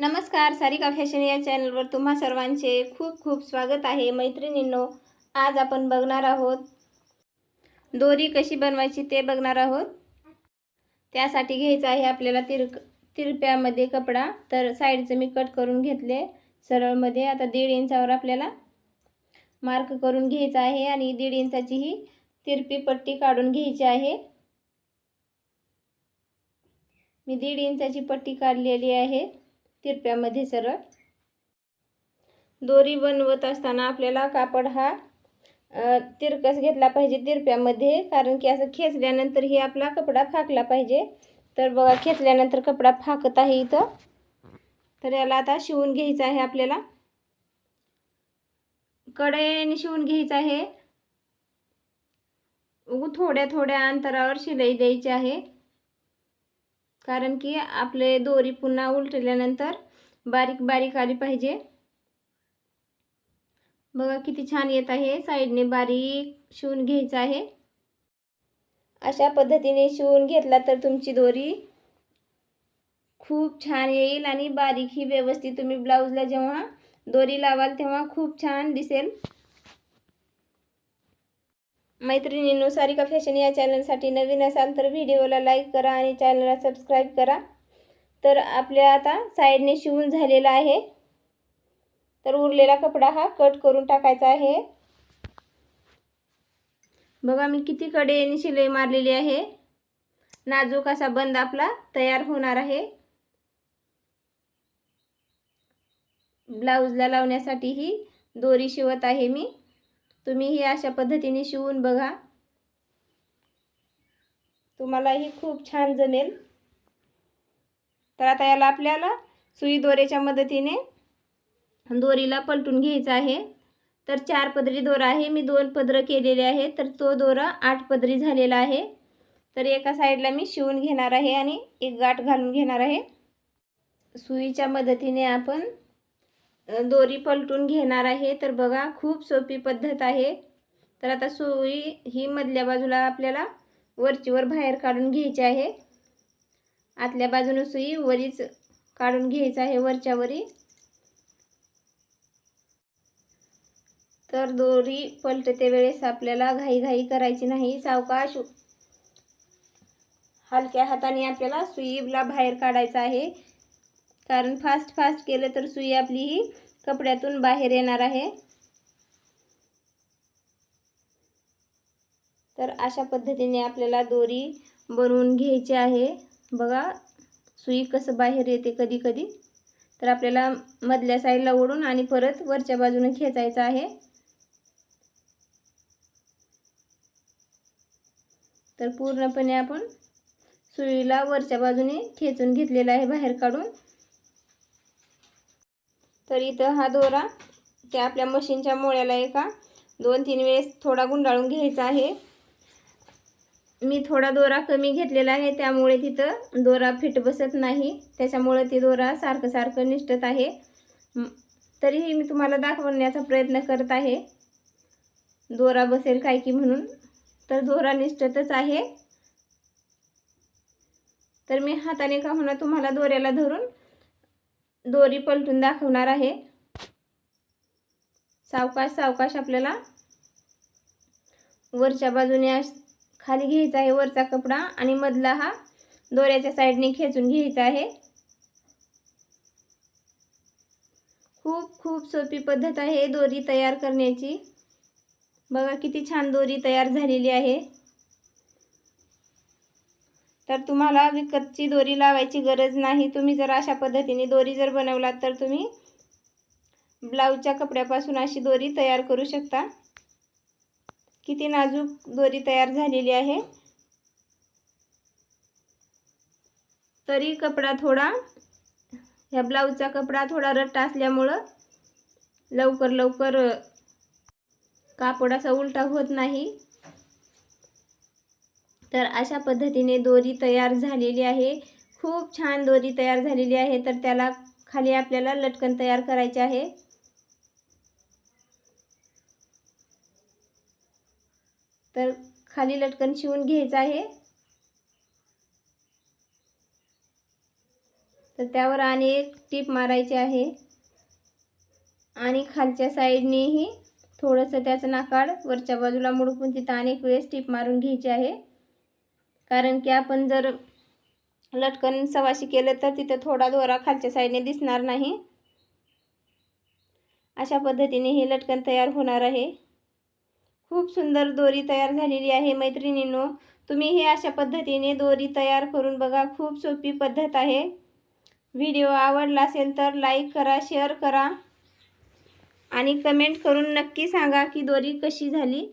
नमस्कार सारिका फॅशन या चॅनलवर तुम्हा सर्वांचे खूप खूप स्वागत आहे. मैत्रिणींनो आज आपण बघणार आहोत दोरी कशी बनवायची ते बघणार आहोत. त्यासाठी घ्यायचं आहे आपल्याला तिर तिरप्यामध्ये कपडा. तर साईडचं मी कट करून घेतले. सरळमध्ये आता दीड इंचावर आपल्याला मार्क करून घ्यायचा आहे आणि दीड इंचाची ही तिरपी पट्टी काढून घ्यायची आहे. मी दीड इंचाची पट्टी काढलेली आहे. तिरप्यामध्ये सरळ. दोरी बनवत असताना आपल्याला कापड हा तिरकस घेतला पाहिजे तिरप्यामध्ये कारण की असं खेचल्यानंतर ही आपला कपडा फाकला पाहिजे. तर बघा खेचल्यानंतर कपडा फाकत आहे इथं. तर याला आता शिवून घ्यायचं आहे आपल्याला. कडेने शिवून घ्यायचं आहे. थोड्या थोड्या अंतरावर शिलाई द्यायची आहे. कारण की आपले दोरी पुन्हा उलटल्यानंतर बारीक बारीक आली पाहिजे. बघा किती छान येत आहे. साईडने बारीक शिवून घ्यायचं आहे. अशा पद्धतीने शिवून घेतला तर तुमची दोरी खूप छान येईल आणि बारीक ही व्यवस्थित तुम्ही ब्लाऊजला जेव्हा दोरी लावाल तेव्हा खूप छान दिसेल. मैत्रिणींनो सारिका फॅशन या चॅनलसाठी नवीन असाल तर व्हिडिओला लाईक करा आणि चॅनलला सबस्क्राईब करा. तर आपल्या आता साईडने शिवून झालेला आहे. तर उरलेला कपडा हा कट करून टाकायचा आहे. बघा मी किती कडेने शिलाई मारलेली आहे. नाजूक असा बंद आपला तयार होणार आहे. ब्लाऊजला लावण्यासाठी ही दोरी शिवत आहे मी. तुम्ही ही अशा पद्धतीने शिवून बघा. तुम्हालाही खूप छान जमेल. तर आता याला आपल्याला सुई दोऱ्याच्या मदतीने दोरीला पलटून घ्यायचं आहे. तर चार पदरी दोरा आहे. मी दोन पदरं केलेले आहे तर तो दोरा आठ पदरी झालेला आहे. तर एका साईडला मी शिवून घेणार आहे आणि एक गाठ घालून घेणार आहे. सुईच्या मदतीने आपण दोरी पलटून घेणार आहे. तर बघा खूप सोपी पद्धत आहे. तर आता सुई ही मधल्या बाजूला आपल्याला वरचीवर बाहेर काढून घ्यायची आहे. आतल्या बाजूने सुई वरीच काढून घ्यायचं आहे वरच्यावरी. तर दोरी पलटते वेळेस आपल्याला घाई करायची नाही सावकाश हलक्या हाताने आपल्याला सुईला बाहेर काढायचं आहे. कारण फास्ट फास्ट केलं तर सुई आपली ही कपड्यातून बाहेर येणार आहे. तर अशा पद्धतीने आपल्याला दोरी बनवून घ्यायची आहे. बघा सुई कसं बाहेर येते कधी कधी तर आपल्याला मधल्या साईडला ओढून आणि परत वरच्या बाजूने खेचायचं आहे. तर पूर्णपणे आपण सुईला वरच्या बाजूने खेचून घेतलेलं आहे बाहेर काढून. तर इथं हा दोरा त्या आपल्या मशीनच्या मोळ्याला एका दोन तीन वेळेस थोडा गुंडाळून घ्यायचा आहे. मी थोडा दोरा कमी घेतलेला आहे त्यामुळे तिथं दोरा फिट बसत नाही. त्याच्यामुळे ती दोरा सारखं सारखं निष्ठत आहे. तरीही मी तुम्हाला दाखवण्याचा प्रयत्न करत आहे. दोरा बसेल काय की म्हणून तर दोरा निष्ठतच आहे. तर मी हाताने का होणार तुम्हाला दोऱ्याला धरून दोरी पलटून दाखवणार आहे. सावकाश सावकाश आपल्याला वरच्या बाजूने खाली घ्यायचा आहे वरचा कपडा आणि मधला हा दोऱ्याच्या साईडने खेचून घ्यायचा आहे. खूप खूप सोपी पद्धत आहे दोरी तयार करण्याची. बघा किती छान दोरी तयार झालेली आहे. तर तुम्हाला विकतची दोरी लावायची गरज नाही. तुम्ही जर अशा पद्धतीने दोरी जर बनवलात तर तुम्ही ब्लाऊजच्या कपड्यापासून अशी दोरी तयार करू शकता. किती नाजूक दोरी तयार झालेली आहे. तरी कपडा थोडा ह्या ब्लाऊजचा कपडा थोडा रट्टा असल्यामुळं लवकर लवकर कापड असा उलटा होत नाही. तर अशा पद्धतीने दोरी तयार झालेली आहे. खूप छान दोरी तयार झालेली आहे. तर त्याला खाली आपल्याला लटकन तयार करायचे आहे. तर खाली लटकन शिवून घ्यायचं आहे. तर त्यावर आणि एक टीप मारायची आहे. आणि खालच्या साईडनेही थोडंसं त्याचं नाकाड वरच्या बाजूला मुडकून तिथं अनेक वेळेस टीप मारून घ्यायची आहे. कारण की आपण जर लटकन सवाशी केलं तर तिथं थोडा दोरा खालच्या साईडने दिसणार नाही. अशा पद्धतीने हे लटकन तयार होणार आहे. खूप सुंदर दोरी तयार झालेली आहे मैत्रिणींनो. तुम्ही हे अशा पद्धतीने दोरी तयार करून बघा. खूप सोपी पद्धत आहे. व्हिडिओ आवडला असेल तर लाईक करा शेअर करा आणि कमेंट करून नक्की सांगा की दोरी कशी झाली.